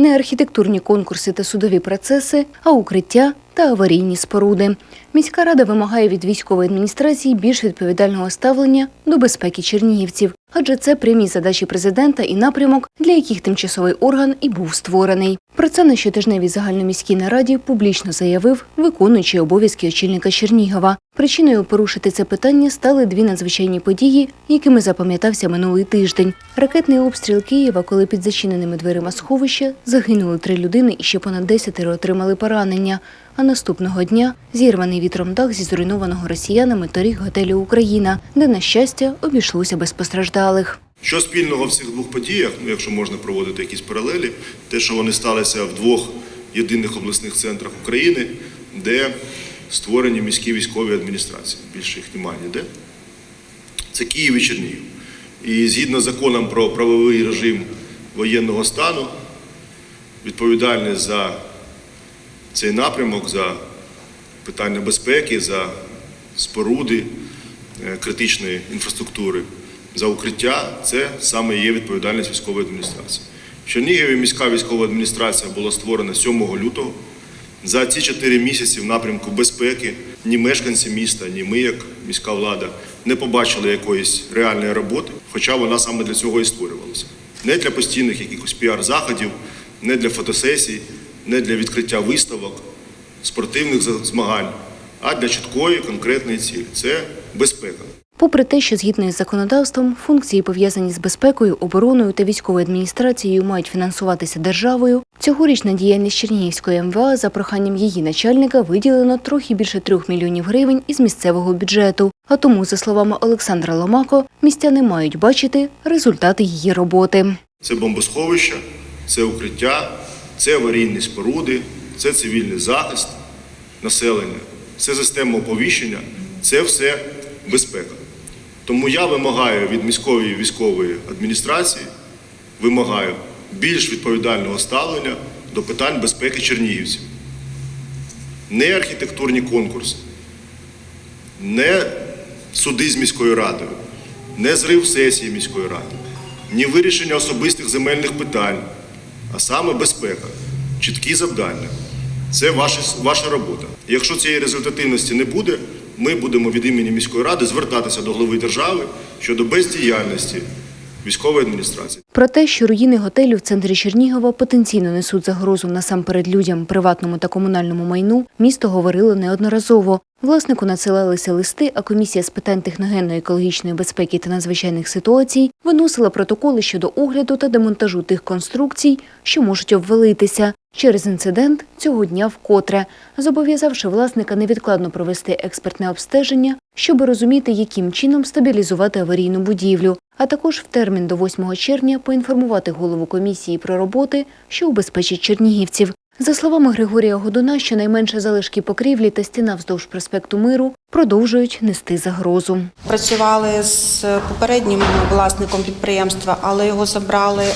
не архітектурні конкурси та судові процеси, а укриття та аварійні споруди. Міська рада вимагає від військової адміністрації більш відповідального ставлення до безпеки чернігівців, адже це прямі задачі президента і напрямок, для яких тимчасовий орган і був створений. Про це на щотижневій загальноміській нараді публічно заявив виконуючий обов'язки очільника Чернігова. Причиною порушити це питання стали дві надзвичайні події, якими запам'ятався минулий тиждень. Ракетний обстріл Києва, коли під зачиненими дверима сховища загинули три людини і ще понад десятеро отримали поранення. А наступного дня зірваний вітром дах зі зруйнованого росіянами торік готелю Україна, де, на щастя, обійшлося без постраждалих. Що спільного в цих двох подіях, ну якщо можна проводити якісь паралелі, те, що вони сталися в двох єдиних обласних центрах України, де створені міські військові адміністрації. Більше їх немає ніде. Це Київ і Чернігів. І згідно з законом про правовий режим воєнного стану, відповідальність за цей напрямок, за питання безпеки, за споруди е, критичної інфраструктури, за укриття це саме є відповідальність військової адміністрації. В Чернігові міська військова адміністрація була створена 7 лютого. За ці чотири місяці в напрямку безпеки ні мешканці міста, ні ми, як міська влада, не побачили якоїсь реальної роботи, хоча вона саме для цього і створювалася. Не для постійних якихось піар-заходів, не для фотосесій, не для відкриття виставок, спортивних змагань, а для чіткої конкретної цілі це безпека. Попри те, що згідно із законодавством, функції, пов'язані з безпекою, обороною та військовою адміністрацією, мають фінансуватися державою, цьогоріч на діяльність Чернігівської МВА за проханням її начальника виділено трохи більше трьох мільйонів гривень із місцевого бюджету. А тому, за словами Олександра Ломако, містяни мають бачити результати її роботи. Це бомбосховища, це укриття, це аварійні споруди, це цивільний захист населення, це система оповіщення, це все безпека. Тому я вимагаю від міської військової адміністрації, вимагаю більш відповідального ставлення до питань безпеки чернігівців. Не архітектурні конкурси, не суди з міською радою, не зрив сесії міської ради, ні вирішення особистих земельних питань, а саме безпека, чіткі завдання. Це ваша, ваша робота. Якщо цієї результативності не буде, ми будемо від імені міської ради звертатися до голови держави щодо бездіяльності військової адміністрації. Про те, що руїни готелю в центрі Чернігова потенційно несуть загрозу насамперед людям, приватному та комунальному майну, місто говорило неодноразово. Власнику надсилалися листи, а комісія з питань техногенно-екологічної безпеки та надзвичайних ситуацій виносила протоколи щодо огляду та демонтажу тих конструкцій, що можуть обвалитися. Через інцидент цього дня вкотре, зобов'язавши власника невідкладно провести експертне обстеження, щоб розуміти, яким чином стабілізувати аварійну будівлю, а також в термін до 8 червня поінформувати голову комісії про роботи, що убезпечить чернігівців. За словами Григорія Годуна, щонайменше залишки покрівлі та стіна вздовж проспекту Миру продовжують нести загрозу. Працювали з попереднім власником підприємства, але його забрали е,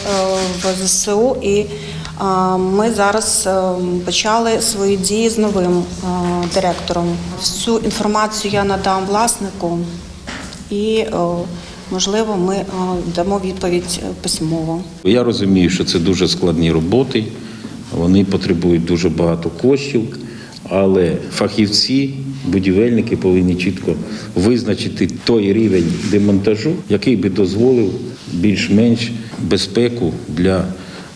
в ЗСУ, і е, ми зараз е, почали свої дії з новим директором. Всю інформацію я надам власнику, і можливо ми е, дамо відповідь е, письмово. Я розумію, що це дуже складні роботи, вони потребують дуже багато коштів, але фахівці, будівельники повинні чітко визначити той рівень демонтажу, який би дозволив більш-менш безпеку для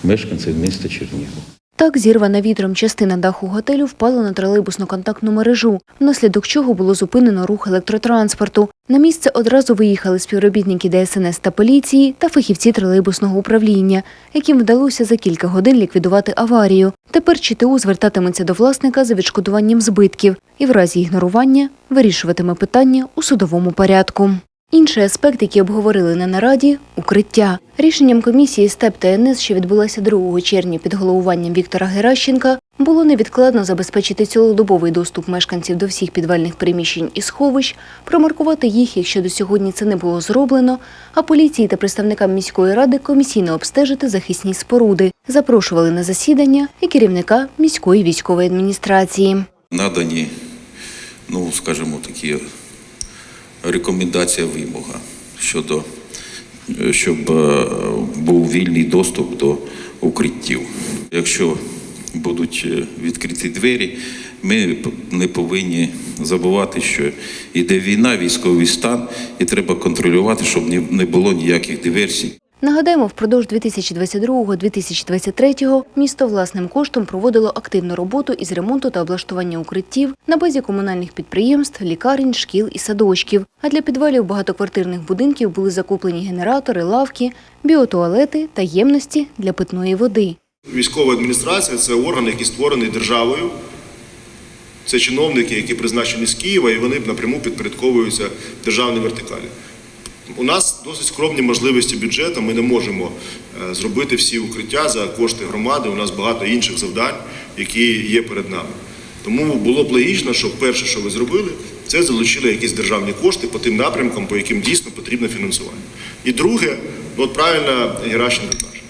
мешканців міста Чернігова. Так, зірвана вітром частина даху готелю впала на тролейбусну контактну мережу, внаслідок чого було зупинено рух електротранспорту. На місце одразу виїхали співробітники ДСНС та поліції та фахівці тролейбусного управління, яким вдалося за кілька годин ліквідувати аварію. Тепер ЧТУ звертатиметься до власника за відшкодуванням збитків і в разі ігнорування вирішуватиме питання у судовому порядку. Інший аспект, який обговорили на нараді укриття. Рішенням комісії СТЕП ТНС, що відбулася 2 червня під головуванням Віктора Геращенка, було невідкладно забезпечити цілодобовий доступ мешканців до всіх підвальних приміщень і сховищ, промаркувати їх, якщо до сьогодні це не було зроблено, а поліції та представникам міської ради комісійно обстежити захисні споруди. Запрошували на засідання і керівника міської військової адміністрації. надані, ну скажімо, такі рекомендація вимога щодо, щоб е, був вільний доступ до укриттів. Якщо будуть е, відкриті двері, ми не повинні забувати, що йде війна, військовий стан, і треба контролювати, щоб не було ніяких диверсій. Нагадаємо, впродовж 2022-2023 місто власним коштом проводило активну роботу із ремонту та облаштування укриттів на базі комунальних підприємств, лікарень, шкіл і садочків. А для підвалів багатоквартирних будинків були закуплені генератори, лавки, біотуалети та ємності для питної води. Військова адміністрація це орган, який створений державою. Це чиновники, які призначені з Києва, і вони напряму підпорядковуються державній вертикалі. У нас досить скромні можливості бюджету. Ми не можемо е, зробити всі укриття за кошти громади. У нас багато інших завдань, які є перед нами. Тому було б логічно, що перше, що ви зробили, це залучили якісь державні кошти по тим напрямкам, по яким дійсно потрібно фінансування. І друге, ну от правильно Геращенко каже,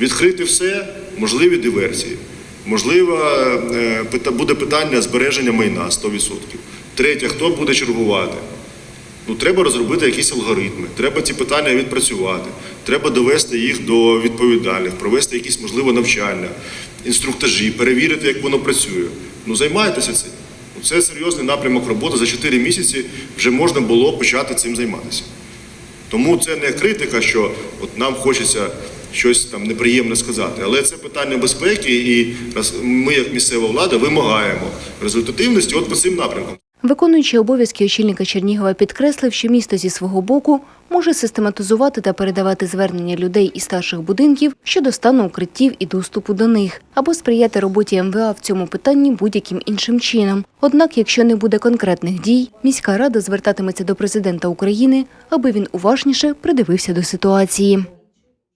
відкрити все, можливі диверсії. Можливо, е, буде питання збереження майна 100%. Третє, хто буде чергувати? Ну, треба розробити якісь алгоритми, треба ці питання відпрацювати, треба довести їх до відповідальних, провести якісь, можливо, навчання, інструктажі, перевірити, як воно працює. Ну, займайтеся цим. Ну, Це серйозний напрямок роботи. За 4 місяці вже можна було почати цим займатися. Тому це не критика, що от нам хочеться щось там неприємне сказати, але це питання безпеки, і ми, як місцева влада, вимагаємо результативності от по цим напрямкам. Виконуючий обов'язки очільника Чернігова підкреслив, що місто зі свого боку може систематизувати та передавати звернення людей із старших будинків щодо стану укриттів і доступу до них, або сприяти роботі МВА в цьому питанні будь-яким іншим чином. Однак, якщо не буде конкретних дій, міська рада звертатиметься до президента України, аби він уважніше придивився до ситуації.